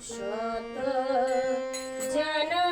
শত জন